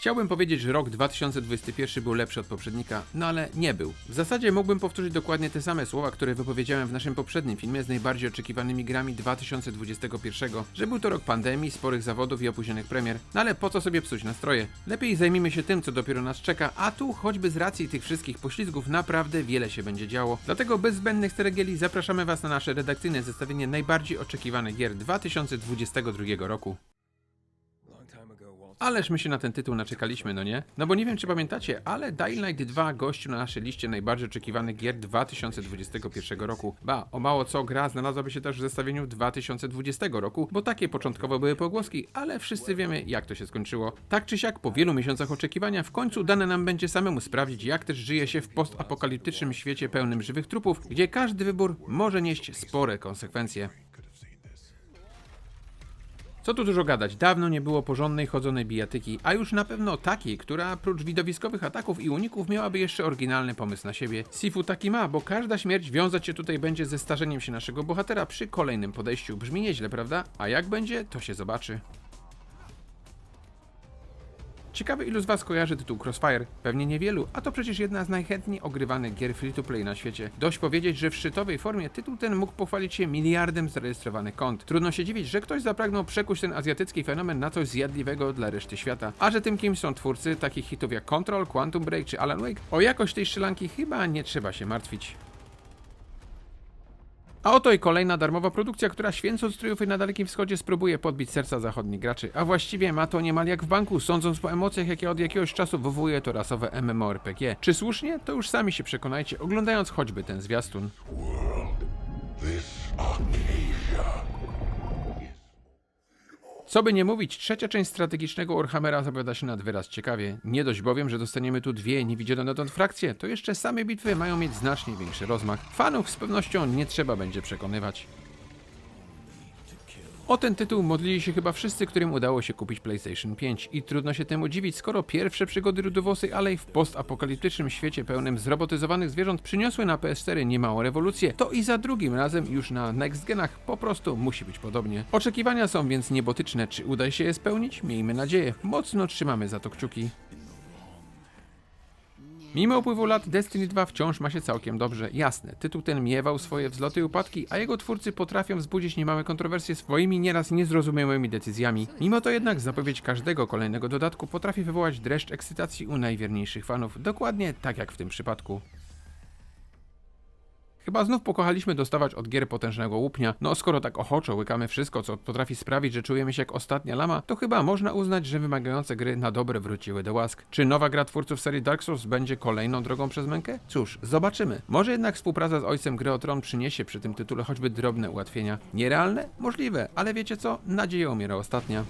Chciałbym powiedzieć, że rok 2021 był lepszy od poprzednika, no ale nie był. W zasadzie mógłbym powtórzyć dokładnie te same słowa, które wypowiedziałem w naszym poprzednim filmie z najbardziej oczekiwanymi grami 2021, że był to rok pandemii, sporych zawodów i opóźnionych premier, no ale po co sobie psuć nastroje? Lepiej zajmijmy się tym, co dopiero nas czeka, a tu choćby z racji tych wszystkich poślizgów naprawdę wiele się będzie działo. Dlatego bez zbędnych steregieli zapraszamy Was na nasze redakcyjne zestawienie najbardziej oczekiwanych gier 2022 roku. Ależ my się na ten tytuł naczekaliśmy, no nie? No bo nie wiem, czy pamiętacie, ale Dying Light 2 gościu na naszej liście najbardziej oczekiwanych gier 2021 roku. Ba, o mało co gra znalazłaby się też w zestawieniu 2020 roku, bo takie początkowo były pogłoski, ale wszyscy wiemy, jak to się skończyło. Tak czy siak, po wielu miesiącach oczekiwania, w końcu dane nam będzie samemu sprawdzić, jak też żyje się w postapokaliptycznym świecie pełnym żywych trupów, gdzie każdy wybór może nieść spore konsekwencje. Co tu dużo gadać, dawno nie było porządnej chodzonej bijatyki, a już na pewno takiej, która prócz widowiskowych ataków i uników miałaby jeszcze oryginalny pomysł na siebie. Sifu taki ma, bo każda śmierć wiązać się tutaj będzie ze starzeniem się naszego bohatera przy kolejnym podejściu. Brzmi nieźle, prawda? A jak będzie, to się zobaczy. Ciekawe ilu z Was kojarzy tytuł Crossfire? Pewnie niewielu, a to przecież jedna z najchętniej ogrywanych gier free-to-play na świecie. Dość powiedzieć, że w szczytowej formie tytuł ten mógł pochwalić się miliardem zarejestrowanych kont. Trudno się dziwić, że ktoś zapragnął przekuć ten azjatycki fenomen na coś zjadliwego dla reszty świata. A że tym kimś są twórcy takich hitów jak Control, Quantum Break czy Alan Wake, o jakość tej strzelanki chyba nie trzeba się martwić. A oto i kolejna darmowa produkcja, która święcąc triumfy na Dalekim Wschodzie spróbuje podbić serca zachodnich graczy. A właściwie ma to niemal jak w banku, sądząc po emocjach, jakie od jakiegoś czasu wywołuje to rasowe MMORPG. Czy słusznie? To już sami się przekonajcie, oglądając choćby ten zwiastun. Co by nie mówić, trzecia część strategicznego Warhammera zapowiada się nad wyraz ciekawie. Nie dość bowiem, że dostaniemy tu dwie niewidziane dotąd frakcje, to jeszcze same bitwy mają mieć znacznie większy rozmach. Fanów z pewnością nie trzeba będzie przekonywać. O ten tytuł modlili się chyba wszyscy, którym udało się kupić PlayStation 5 i trudno się temu dziwić, skoro pierwsze przygody Rudowosy Alej w postapokaliptycznym świecie pełnym zrobotyzowanych zwierząt przyniosły na PS4 niemałą rewolucję, to i za drugim razem już na next genach po prostu musi być podobnie. Oczekiwania są więc niebotyczne, czy uda się je spełnić? Miejmy nadzieję. Mocno trzymamy za to kciuki. Mimo upływu lat Destiny 2 wciąż ma się całkiem dobrze. Jasne, tytuł ten miewał swoje wzloty i upadki, a jego twórcy potrafią wzbudzić niemałe kontrowersje swoimi nieraz niezrozumiałymi decyzjami. Mimo to jednak zapowiedź każdego kolejnego dodatku potrafi wywołać dreszcz ekscytacji u najwierniejszych fanów, dokładnie tak jak w tym przypadku. Chyba znów pokochaliśmy dostawać od gier potężnego łupnia. No skoro tak ochoczo łykamy wszystko, co potrafi sprawić, że czujemy się jak ostatnia lama, to chyba można uznać, że wymagające gry na dobre wróciły do łask. Czy nowa gra twórców serii Dark Souls będzie kolejną drogą przez mękę? Cóż, zobaczymy. Może jednak współpraca z ojcem gry o tron przyniesie przy tym tytule choćby drobne ułatwienia. Nierealne? Możliwe, ale wiecie co? Nadzieja umiera ostatnia.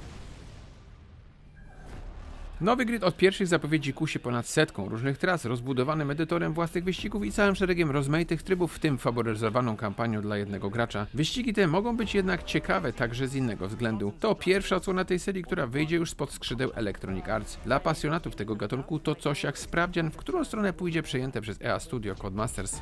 Nowy grid od pierwszych zapowiedzi kusi ponad setką różnych tras, rozbudowanym edytorem własnych wyścigów i całym szeregiem rozmaitych trybów, w tym faworyzowaną kampanią dla jednego gracza. Wyścigi te mogą być jednak ciekawe także z innego względu. To pierwsza odsłona tej serii, która wyjdzie już spod skrzydeł Electronic Arts. Dla pasjonatów tego gatunku to coś jak sprawdzian, w którą stronę pójdzie przejęte przez EA Studio Codemasters.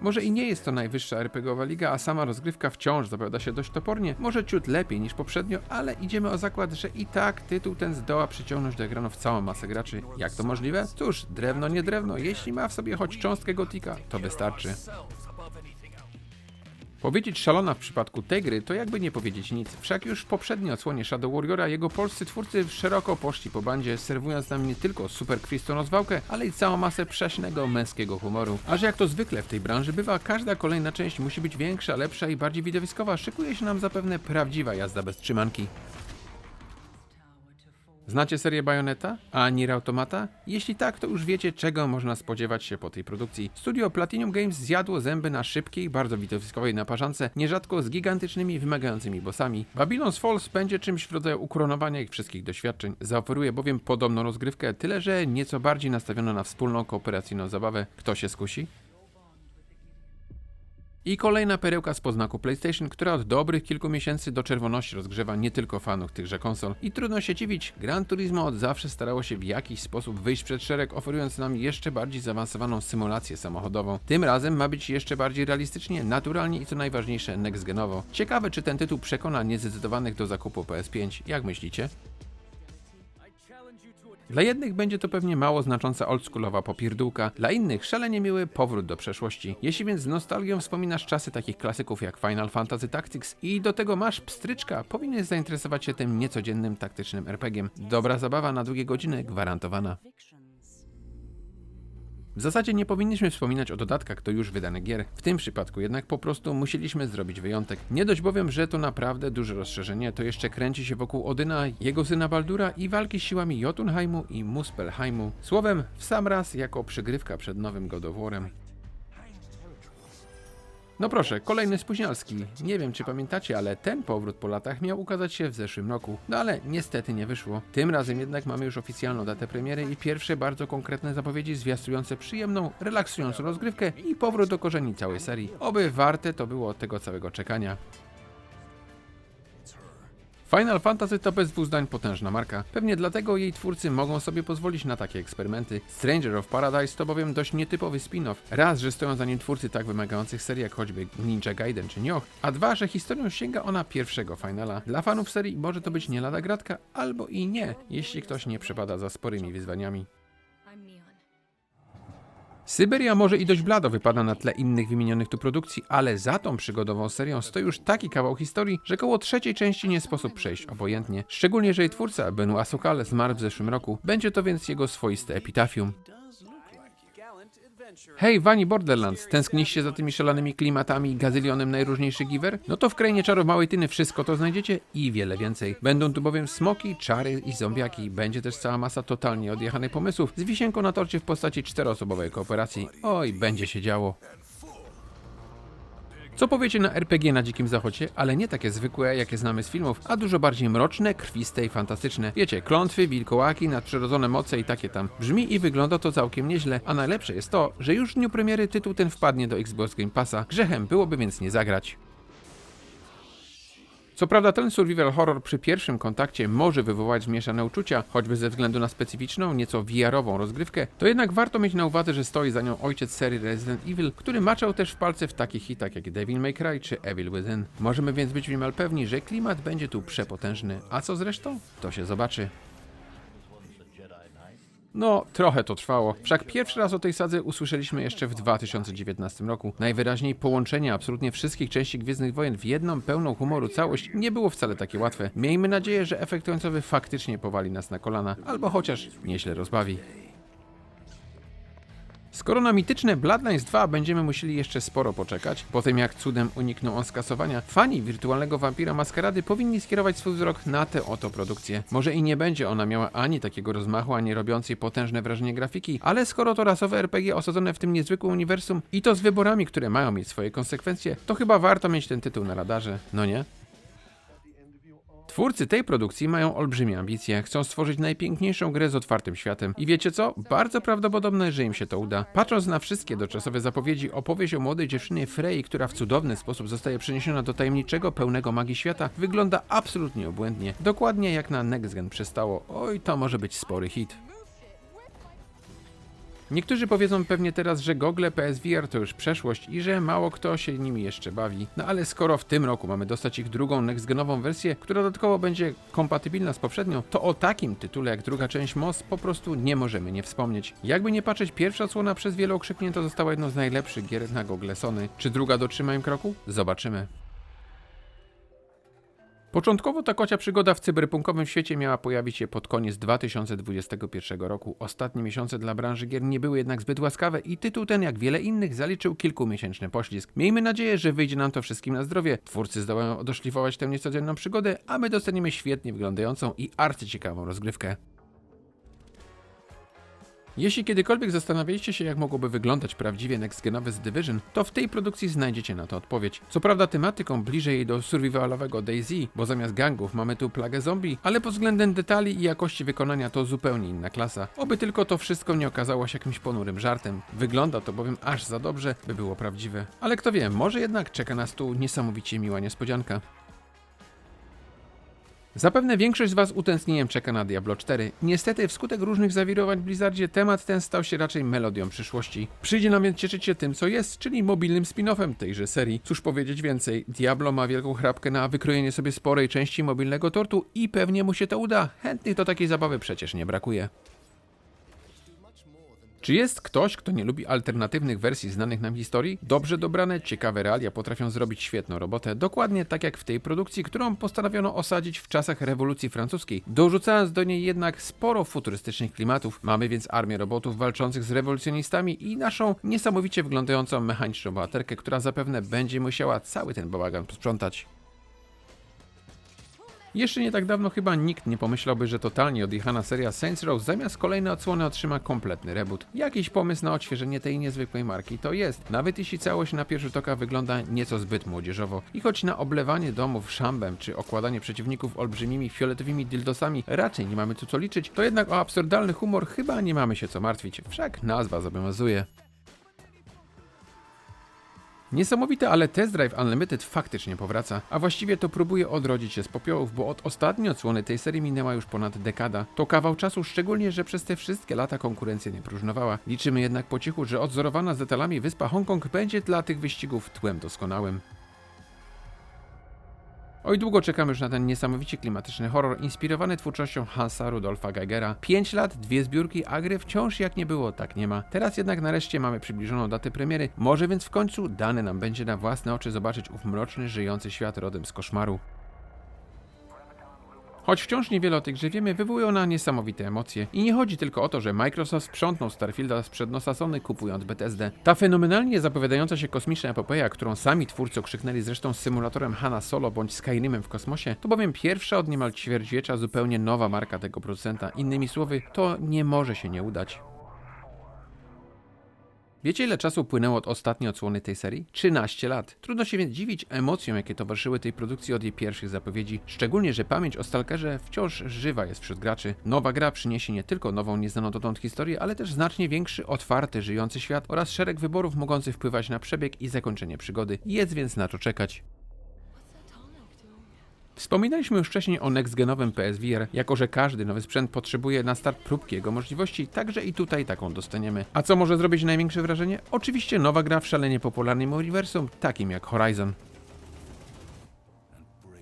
Może i nie jest to najwyższa RPGowa liga, a sama rozgrywka wciąż zapowiada się dość topornie, może ciut lepiej niż poprzednio, ale idziemy o zakład, że i tak tytuł ten zdoła przyciągnąć do ekranów całą masę graczy. Jak to możliwe? Cóż, drewno nie drewno, jeśli ma w sobie choć cząstkę gotika, to wystarczy. Powiedzieć szalona w przypadku tej gry to jakby nie powiedzieć nic. Wszak już w poprzedniej odsłonie Shadow Warriora jego polscy twórcy szeroko poszli po bandzie, serwując nam nie tylko super krwistą rozwałkę, ale i całą masę prześnego męskiego humoru. A że jak to zwykle w tej branży bywa, każda kolejna część musi być większa, lepsza i bardziej widowiskowa, szykuje się nam zapewne prawdziwa jazda bez trzymanki. Znacie serię Bayonetta? A Nier Automata? Jeśli tak, to już wiecie, czego można spodziewać się po tej produkcji. Studio Platinum Games zjadło zęby na szybkiej, bardzo widowiskowej naparzance, nierzadko z gigantycznymi, wymagającymi bossami. Babylon's Falls będzie czymś w rodzaju ukoronowania ich wszystkich doświadczeń. Zaoferuje bowiem podobną rozgrywkę, tyle że nieco bardziej nastawiono na wspólną, kooperacyjną zabawę. Kto się skusi? I kolejna perełka z poznaku PlayStation, która od dobrych kilku miesięcy do czerwoności rozgrzewa nie tylko fanów tychże konsol. I trudno się dziwić, Gran Turismo od zawsze starało się w jakiś sposób wyjść przed szereg, oferując nam jeszcze bardziej zaawansowaną symulację samochodową. Tym razem ma być jeszcze bardziej realistycznie, naturalnie i co najważniejsze next-genowo. Ciekawe, czy ten tytuł przekona niezdecydowanych do zakupu PS5. Jak myślicie? Dla jednych będzie to pewnie mało znacząca oldschoolowa popierdółka, dla innych szalenie miły powrót do przeszłości. Jeśli więc z nostalgią wspominasz czasy takich klasyków jak Final Fantasy Tactics i do tego masz pstryczka, powinieneś zainteresować się tym niecodziennym taktycznym RPG-iem. Dobra zabawa na długie godziny gwarantowana. W zasadzie nie powinniśmy wspominać o dodatkach do już wydanych gier. W tym przypadku jednak po prostu musieliśmy zrobić wyjątek. Nie dość bowiem, że to naprawdę duże rozszerzenie, to jeszcze kręci się wokół Odyna, jego syna Baldura i walki siłami Jotunheimu i Muspelheimu. Słowem, w sam raz jako przygrywka przed nowym God of War'em. No proszę, kolejny spóźnialski. Nie wiem czy pamiętacie, ale ten powrót po latach miał ukazać się w zeszłym roku. No ale niestety nie wyszło. Tym razem jednak mamy już oficjalną datę premiery i pierwsze bardzo konkretne zapowiedzi zwiastujące przyjemną, relaksującą rozgrywkę i powrót do korzeni całej serii. Oby warte to było tego całego czekania. Final Fantasy to bez dwóch zdań potężna marka. Pewnie dlatego jej twórcy mogą sobie pozwolić na takie eksperymenty. Stranger of Paradise to bowiem dość nietypowy spin-off. Raz, że stoją za nim twórcy tak wymagających serii jak choćby Ninja Gaiden czy Nioh, a dwa, że historią sięga ona pierwszego finala. Dla fanów serii może to być nie lada gratka, albo i nie, jeśli ktoś nie przepada za sporymi wyzwaniami. Syberia może i dość blado wypada na tle innych wymienionych tu produkcji, ale za tą przygodową serią stoi już taki kawał historii, że koło trzeciej części nie sposób przejść obojętnie. Szczególnie, że jej twórca, Benoit Sokal, zmarł w zeszłym roku. Będzie to więc jego swoiste epitafium. Hej, Wani Borderlands, tęskniście za tymi szalonymi klimatami i gazylionem najróżniejszych giver? No to w krainie czarów Małej Tyny wszystko to znajdziecie i wiele więcej. Będą tu bowiem smoki, czary i zombiaki. Będzie też cała masa totalnie odjechanych pomysłów z wisienką na torcie w postaci czteroosobowej kooperacji. Oj, będzie się działo. Co powiecie na RPG na Dzikim Zachodzie, ale nie takie zwykłe, jakie znamy z filmów, a dużo bardziej mroczne, krwiste i fantastyczne. Wiecie, klątwy, wilkołaki, nadprzyrodzone moce i takie tam. Brzmi i wygląda to całkiem nieźle, a najlepsze jest to, że już w dniu premiery tytuł ten wpadnie do Xbox Game Passa. Grzechem byłoby więc nie zagrać. Co prawda ten survival horror przy pierwszym kontakcie może wywołać zmieszane uczucia, choćby ze względu na specyficzną, nieco VR-ową rozgrywkę, to jednak warto mieć na uwadze, że stoi za nią ojciec serii Resident Evil, który maczał też w palce w takich hitach jak Devil May Cry czy Evil Within. Możemy więc być niemal pewni, że klimat będzie tu przepotężny, a co zresztą? To się zobaczy. No, trochę to trwało. Wszak pierwszy raz o tej sadze usłyszeliśmy jeszcze w 2019 roku. Najwyraźniej połączenie absolutnie wszystkich części Gwiezdnych Wojen w jedną pełną humoru całość nie było wcale takie łatwe. Miejmy nadzieję, że efekt końcowy faktycznie powali nas na kolana, albo chociaż nieźle rozbawi. Skoro na mityczne Bloodlines 2 będziemy musieli jeszcze sporo poczekać, po tym jak cudem uniknął on skasowania, fani wirtualnego wampira maskarady powinni skierować swój wzrok na tę oto produkcję. Może i nie będzie ona miała ani takiego rozmachu, ani robiącej potężne wrażenie grafiki, ale skoro to rasowe RPG osadzone w tym niezwykłym uniwersum i to z wyborami, które mają mieć swoje konsekwencje, to chyba warto mieć ten tytuł na radarze, no nie? Twórcy tej produkcji mają olbrzymie ambicje, chcą stworzyć najpiękniejszą grę z otwartym światem. I wiecie co? Bardzo prawdopodobne, że im się to uda. Patrząc na wszystkie doczasowе zapowiedzi, opowieść o młodej dziewczynie Frey, która w cudowny sposób zostaje przeniesiona do tajemniczego, pełnego magii świata, wygląda absolutnie obłędnie. Dokładnie jak na Next Gen przystało. Oj, to może być spory hit. Niektórzy powiedzą pewnie teraz, że gogle PSVR to już przeszłość i że mało kto się nimi jeszcze bawi. No ale skoro w tym roku mamy dostać ich drugą nextgenową wersję, która dodatkowo będzie kompatybilna z poprzednią, to o takim tytule jak druga część MOS po prostu nie możemy nie wspomnieć. Jakby nie patrzeć, pierwsza odsłona przez wiele okrzyknięto została jedną z najlepszych gier na gogle Sony. Czy druga dotrzyma im kroku? Zobaczymy. Początkowo ta kocia przygoda w cyberpunkowym świecie miała pojawić się pod koniec 2021 roku. Ostatnie miesiące dla branży gier nie były jednak zbyt łaskawe i tytuł ten, jak wiele innych, zaliczył kilkumiesięczny poślizg. Miejmy nadzieję, że wyjdzie nam to wszystkim na zdrowie. Twórcy zdołają odoszlifować tę niecodzienną przygodę, a my dostaniemy świetnie wyglądającą i arcyciekawą rozgrywkę. Jeśli kiedykolwiek zastanawialiście się, jak mogłoby wyglądać prawdziwie next-genowe z Division, to w tej produkcji znajdziecie na to odpowiedź. Co prawda tematyką bliżej do survivalowego DayZ, bo zamiast gangów mamy tu plagę zombie, ale pod względem detali i jakości wykonania to zupełnie inna klasa. Oby tylko to wszystko nie okazało się jakimś ponurym żartem. Wygląda to bowiem aż za dobrze, by było prawdziwe. Ale kto wie, może jednak czeka nas tu niesamowicie miła niespodzianka. Zapewne większość z Was utęsknieniem czeka na Diablo 4. Niestety, wskutek różnych zawirowań w Blizzardzie, temat ten stał się raczej melodią przyszłości. Przyjdzie nam więc cieszyć się tym, co jest, czyli mobilnym spin-offem tejże serii. Cóż powiedzieć więcej, Diablo ma wielką chrapkę na wykrojenie sobie sporej części mobilnego tortu i pewnie mu się to uda. Chętnych do takiej zabawy przecież nie brakuje. Czy jest ktoś, kto nie lubi alternatywnych wersji znanych nam historii? Dobrze dobrane, ciekawe realia potrafią zrobić świetną robotę, dokładnie tak jak w tej produkcji, którą postanowiono osadzić w czasach rewolucji francuskiej, dorzucając do niej jednak sporo futurystycznych klimatów. Mamy więc armię robotów walczących z rewolucjonistami i naszą niesamowicie wyglądającą mechaniczną bohaterkę, która zapewne będzie musiała cały ten bałagan posprzątać. Jeszcze nie tak dawno chyba nikt nie pomyślałby, że totalnie odjechana seria Saints Row zamiast kolejnej odsłony otrzyma kompletny reboot. Jakiś pomysł na odświeżenie tej niezwykłej marki to jest, nawet jeśli całość na pierwszy tok oka wygląda nieco zbyt młodzieżowo. I choć na oblewanie domów szambem czy okładanie przeciwników olbrzymimi fioletowymi dildosami raczej nie mamy tu co liczyć, to jednak o absurdalny humor chyba nie mamy się co martwić, wszak nazwa zobowiązuje. Niesamowite, ale Test Drive Unlimited faktycznie powraca, a właściwie to próbuje odrodzić się z popiołów, bo od ostatniej odsłony tej serii minęła już ponad dekada. To kawał czasu, szczególnie, że przez te wszystkie lata konkurencja nie próżnowała. Liczymy jednak po cichu, że odzorowana z detalami wyspa Hongkong będzie dla tych wyścigów tłem doskonałym. Oj, długo czekamy już na ten niesamowicie klimatyczny horror inspirowany twórczością Hansa Rudolfa Geigera. 5 lat, dwie zbiórki, a gry wciąż jak nie było, tak nie ma. Teraz jednak nareszcie mamy przybliżoną datę premiery, może więc w końcu dane nam będzie na własne oczy zobaczyć ów mroczny, żyjący świat rodem z koszmaru. Choć wciąż niewiele o tej grze wiemy, wywołuje ona niesamowite emocje. I nie chodzi tylko o to, że Microsoft sprzątnął Starfielda sprzed nosa Sony kupując Bethesdę. Ta fenomenalnie zapowiadająca się kosmiczna epopeja, którą sami twórcy okrzyknęli zresztą z symulatorem Hanna Solo bądź Skyrimem w kosmosie, to bowiem pierwsza od niemal ćwierćwiecza zupełnie nowa marka tego producenta. Innymi słowy, to nie może się nie udać. Wiecie, ile czasu płynęło od ostatniej odsłony tej serii? 13 lat. Trudno się więc dziwić emocjom, jakie towarzyszyły tej produkcji od jej pierwszych zapowiedzi. Szczególnie, że pamięć o Stalkerze wciąż żywa jest wśród graczy. Nowa gra przyniesie nie tylko nową, nieznaną dotąd historię, ale też znacznie większy, otwarty, żyjący świat oraz szereg wyborów mogących wpływać na przebieg i zakończenie przygody. Jest więc na to czekać. Wspominaliśmy już wcześniej o next-genowym PSVR, jako że każdy nowy sprzęt potrzebuje na start próbki jego możliwości, także i tutaj taką dostaniemy. A co może zrobić największe wrażenie? Oczywiście nowa gra w szalenie popularnym uniwersum, takim jak Horizon.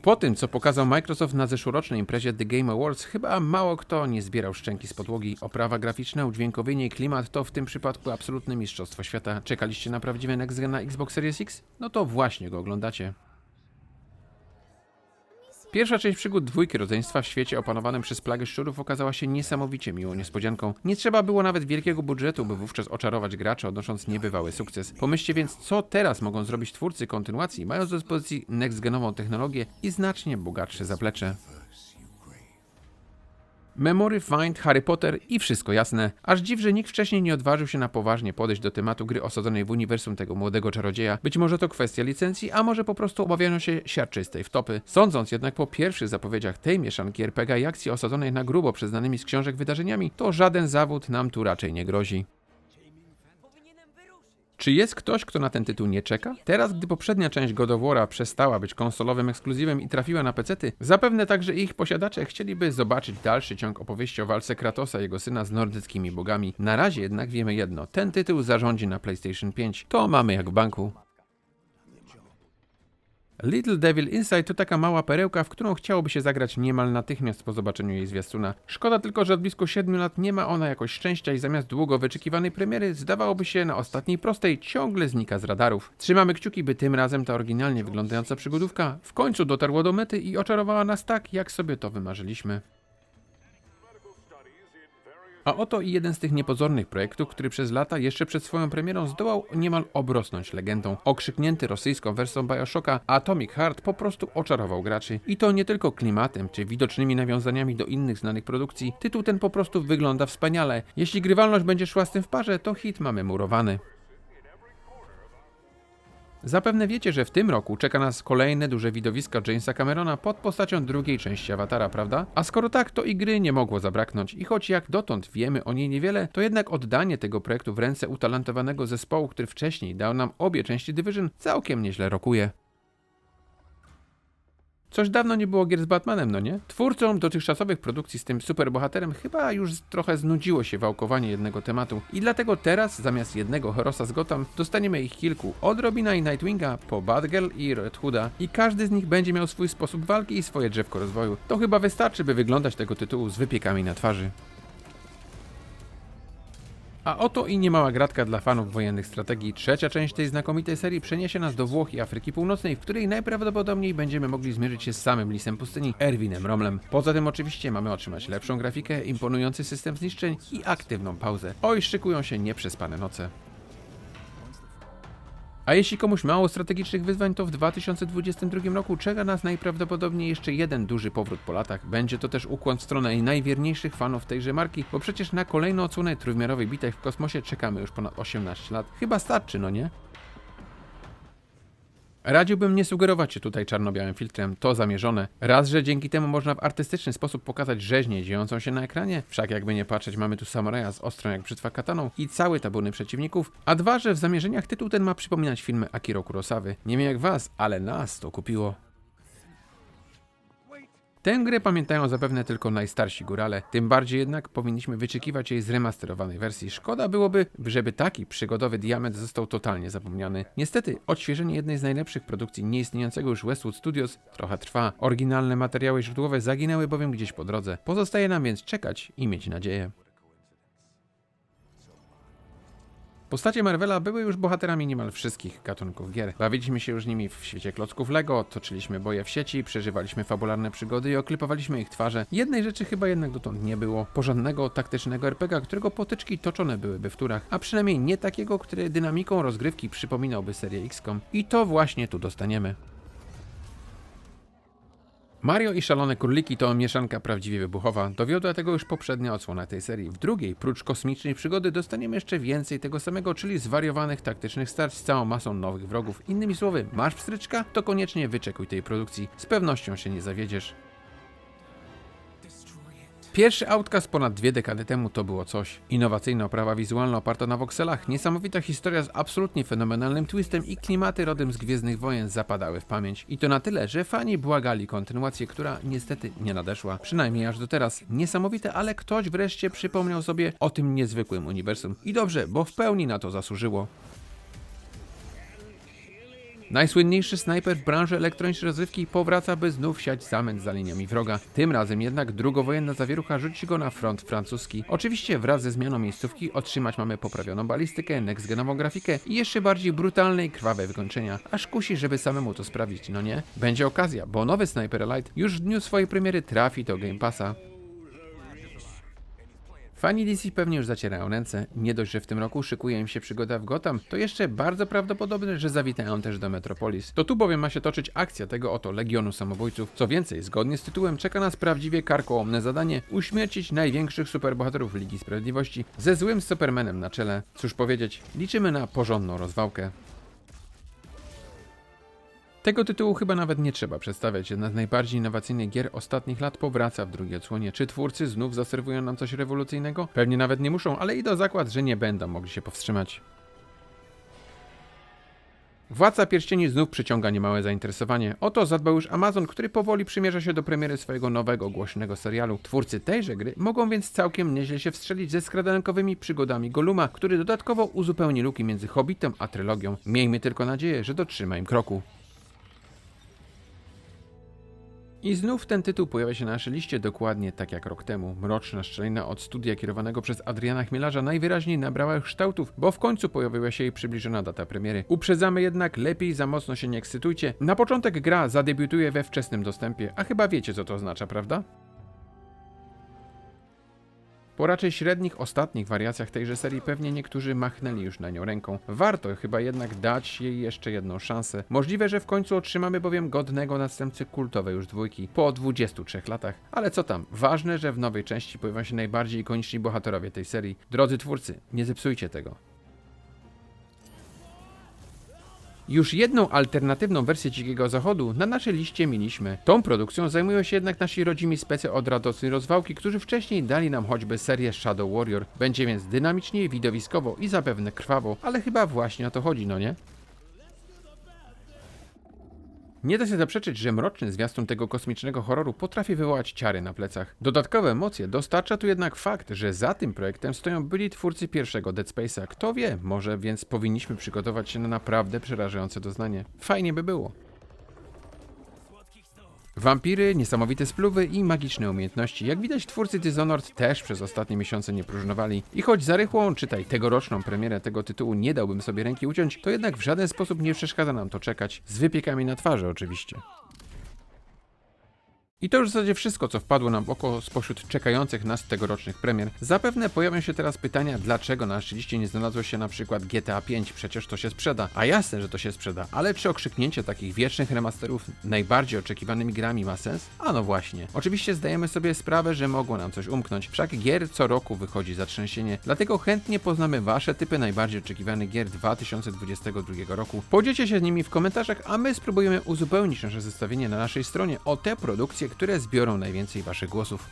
Po tym, co pokazał Microsoft na zeszłorocznej imprezie The Game Awards, chyba mało kto nie zbierał szczęki z podłogi. Oprawa graficzna, udźwiękowienie i klimat to w tym przypadku absolutne mistrzostwo świata. Czekaliście na prawdziwy next gen na Xbox Series X? No to właśnie go oglądacie. Pierwsza część przygód dwójki rodzeństwa w świecie opanowanym przez plagę szczurów okazała się niesamowicie miłą niespodzianką. Nie trzeba było nawet wielkiego budżetu, by wówczas oczarować graczy, odnosząc niebywały sukces. Pomyślcie więc, co teraz mogą zrobić twórcy kontynuacji, mając do dyspozycji next-genową technologię i znacznie bogatsze zaplecze. Memory, Find, Harry Potter i wszystko jasne. Aż dziw, że nikt wcześniej nie odważył się na poważnie podejść do tematu gry osadzonej w uniwersum tego młodego czarodzieja. Być może to kwestia licencji, a może po prostu obawiano się siarczystej wtopy. Sądząc jednak po pierwszych zapowiedziach tej mieszanki RPG i akcji osadzonej na grubo przyznanymi z książek wydarzeniami, to żaden zawód nam tu raczej nie grozi. Czy jest ktoś, kto na ten tytuł nie czeka? Teraz, gdy poprzednia część God of War'a przestała być konsolowym ekskluzywem i trafiła na pecety, zapewne także ich posiadacze chcieliby zobaczyć dalszy ciąg opowieści o walce Kratosa i jego syna z nordyckimi bogami. Na razie jednak wiemy jedno, ten tytuł zarządzi na PlayStation 5. To mamy jak w banku. Little Devil Inside to taka mała perełka, w którą chciałoby się zagrać niemal natychmiast po zobaczeniu jej zwiastuna. Szkoda tylko, że od blisko 7 lat nie ma ona jakoś szczęścia i zamiast długo wyczekiwanej premiery, zdawałoby się na ostatniej prostej ciągle znika z radarów. Trzymamy kciuki, by tym razem ta oryginalnie wyglądająca przygodówka w końcu dotarła do mety i oczarowała nas tak, jak sobie to wymarzyliśmy. A oto i jeden z tych niepozornych projektów, który przez lata, jeszcze przed swoją premierą, zdołał niemal obrosnąć legendą. Okrzyknięty rosyjską wersją Bioshocka, Atomic Heart po prostu oczarował graczy. I to nie tylko klimatem, czy widocznymi nawiązaniami do innych znanych produkcji. Tytuł ten po prostu wygląda wspaniale. Jeśli grywalność będzie szła z tym w parze, to hit mamy murowany. Zapewne wiecie, że w tym roku czeka nas kolejne duże widowisko Jamesa Camerona pod postacią drugiej części Awatara, prawda? A skoro tak, to i gry nie mogło zabraknąć i choć jak dotąd wiemy o niej niewiele, to jednak oddanie tego projektu w ręce utalentowanego zespołu, który wcześniej dał nam obie części Division, całkiem nieźle rokuje. Coś dawno nie było gier z Batmanem, no nie? Twórcom dotychczasowych produkcji z tym superbohaterem chyba już trochę znudziło się wałkowanie jednego tematu i dlatego teraz zamiast jednego Herosa z Gotham dostaniemy ich kilku. Od Robina i Nightwinga po Batgirl i Red Hooda i każdy z nich będzie miał swój sposób walki i swoje drzewko rozwoju. To chyba wystarczy, by wyglądać tego tytułu z wypiekami na twarzy. A oto i niemała gratka dla fanów wojennych strategii. Trzecia część tej znakomitej serii przeniesie nas do Włoch i Afryki Północnej, w której najprawdopodobniej będziemy mogli zmierzyć się z samym lisem pustyni, Erwinem Romlem. Poza tym oczywiście mamy otrzymać lepszą grafikę, imponujący system zniszczeń i aktywną pauzę. Oj, szykują się nieprzespane noce. A jeśli komuś mało strategicznych wyzwań, to w 2022 roku czeka nas najprawdopodobniej jeszcze jeden duży powrót po latach. Będzie to też ukłon w stronę najwierniejszych fanów tejże marki, bo przecież na kolejną odsłonę trójwymiarowej bitew w kosmosie czekamy już ponad 18 lat. Chyba starczy, no nie? Radziłbym nie sugerować się tutaj czarno-białym filtrem, to zamierzone. Raz, że dzięki temu można w artystyczny sposób pokazać rzeźnię dziejącą się na ekranie, wszak jakby nie patrzeć, mamy tu samuraja z ostrą jak brzytwa kataną i cały tabuny przeciwników, a dwa, że w zamierzeniach tytuł ten ma przypominać filmy Akiro Kurosawy. Nie wiem jak was, ale nas to kupiło. Tę grę pamiętają zapewne tylko najstarsi górale, tym bardziej jednak powinniśmy wyczekiwać jej zremasterowanej wersji. Szkoda byłoby, żeby taki przygodowy diament został totalnie zapomniany. Niestety, odświeżenie jednej z najlepszych produkcji nieistniejącego już Westwood Studios trochę trwa. Oryginalne materiały źródłowe zaginęły bowiem gdzieś po drodze. Pozostaje nam więc czekać i mieć nadzieję. Postacie Marvela były już bohaterami niemal wszystkich gatunków gier. Bawiliśmy się już nimi w świecie klocków Lego, toczyliśmy boje w sieci, przeżywaliśmy fabularne przygody i oklepowaliśmy ich twarze. Jednej rzeczy chyba jednak dotąd nie było. Porządnego, taktycznego RPG, którego potyczki toczone byłyby w turach, a przynajmniej nie takiego, który dynamiką rozgrywki przypominałby serię XCOM. I to właśnie tu dostaniemy. Mario i Szalone Króliki to mieszanka prawdziwie wybuchowa. Dowiodła tego już poprzednia odsłona tej serii. W drugiej, prócz kosmicznej przygody, dostaniemy jeszcze więcej tego samego, czyli zwariowanych taktycznych starć z całą masą nowych wrogów. Innymi słowy, masz wstryczka? To koniecznie wyczekuj tej produkcji. Z pewnością się nie zawiedziesz. Pierwszy Outcast ponad dwie dekady temu to było coś. Innowacyjna oprawa wizualna oparta na wokselach, niesamowita historia z absolutnie fenomenalnym twistem i klimaty rodem z Gwiezdnych Wojen zapadały w pamięć. I to na tyle, że fani błagali kontynuację, która niestety nie nadeszła. Przynajmniej aż do teraz. Niesamowite, ale ktoś wreszcie przypomniał sobie o tym niezwykłym uniwersum. I dobrze, bo w pełni na to zasłużyło. Najsłynniejszy snajper w branży elektronicznej rozrywki powraca, by znów siać zamęt za liniami wroga. Tym razem jednak drugowojenna zawierucha rzuci go na front francuski. Oczywiście wraz ze zmianą miejscówki otrzymać mamy poprawioną balistykę, next-genową grafikę i jeszcze bardziej brutalne i krwawe wykończenia. Aż kusi, żeby samemu to sprawdzić, no nie? Będzie okazja, bo nowy Sniper Elite już w dniu swojej premiery trafi do Game Passa. Fani DC pewnie już zacierają ręce. Nie dość, że w tym roku szykuje im się przygoda w Gotham, to jeszcze bardzo prawdopodobne, że zawitają też do Metropolis. To tu bowiem ma się toczyć akcja tego oto Legionu Samobójców. Co więcej, zgodnie z tytułem czeka nas prawdziwie karkołomne zadanie uśmiercić największych superbohaterów Ligi Sprawiedliwości ze złym Supermanem na czele. Cóż powiedzieć, liczymy na porządną rozwałkę. Tego tytułu chyba nawet nie trzeba przedstawiać. Jedna z najbardziej innowacyjnych gier ostatnich lat powraca w drugiej odsłonie. Czy twórcy znów zaserwują nam coś rewolucyjnego? Pewnie nawet nie muszą, ale idę o zakład, że nie będą mogli się powstrzymać. Władca Pierścieni znów przyciąga niemałe zainteresowanie. Oto zadbał już Amazon, który powoli przymierza się do premiery swojego nowego, głośnego serialu. Twórcy tejże gry mogą więc całkiem nieźle się wstrzelić ze skradankowymi przygodami Goluma, który dodatkowo uzupełni luki między Hobbitem a trylogią. Miejmy tylko nadzieję, że dotrzyma im kroku. I znów ten tytuł pojawia się na naszej liście dokładnie tak jak rok temu. Mroczna szczelina od studia kierowanego przez Adriana Chmielarza najwyraźniej nabrała kształtów, bo w końcu pojawiła się jej przybliżona data premiery. Uprzedzamy jednak, lepiej za mocno się nie ekscytujcie. Na początek gra zadebiutuje we wczesnym dostępie, a chyba wiecie co to oznacza, prawda? Po raczej średnich ostatnich wariacjach tejże serii pewnie niektórzy machnęli już na nią ręką. Warto chyba jednak dać jej jeszcze jedną szansę. Możliwe, że w końcu otrzymamy bowiem godnego następcy kultowej już dwójki po 23 latach. Ale co tam, ważne, że w nowej części pojawią się najbardziej ikoniczni bohaterowie tej serii. Drodzy twórcy, nie zepsujcie tego. Już jedną alternatywną wersję Dzikiego Zachodu na naszej liście mieliśmy. Tą produkcją zajmują się jednak nasi rodzimi specy od radosnej rozwałki, którzy wcześniej dali nam choćby serię Shadow Warrior. Będzie więc dynamicznie, widowiskowo i zapewne krwawo, ale chyba właśnie o to chodzi, no nie? Nie da się zaprzeczyć, że mroczny zwiastun tego kosmicznego horroru potrafi wywołać ciary na plecach. Dodatkowe emocje dostarcza tu jednak fakt, że za tym projektem stoją byli twórcy pierwszego Dead Space'a. Kto wie, może więc powinniśmy przygotować się na naprawdę przerażające doznanie. Fajnie by było. Wampiry, niesamowite spluwy i magiczne umiejętności. Jak widać, twórcy Dishonored też przez ostatnie miesiące nie próżnowali. I choć za rychłą, czytaj tegoroczną premierę tego tytułu nie dałbym sobie ręki uciąć, to jednak w żaden sposób nie przeszkadza nam to czekać. Z wypiekami na twarzy oczywiście. I to już w zasadzie wszystko, co wpadło nam w oko spośród czekających nas tegorocznych premier. Zapewne pojawią się teraz pytania, dlaczego na naszej liście nie znalazło się na przykład GTA 5, przecież to się sprzeda. A jasne, że to się sprzeda, ale czy okrzyknięcie takich wiecznych remasterów najbardziej oczekiwanymi grami ma sens? A no właśnie. Oczywiście zdajemy sobie sprawę, że mogło nam coś umknąć, wszak gier co roku wychodzi zatrzęsienie, dlatego chętnie poznamy wasze typy najbardziej oczekiwanych gier 2022 roku. Podzielcie się z nimi w komentarzach, a my spróbujemy uzupełnić nasze zestawienie na naszej stronie o te produkcje, które zbiorą najwięcej waszych głosów.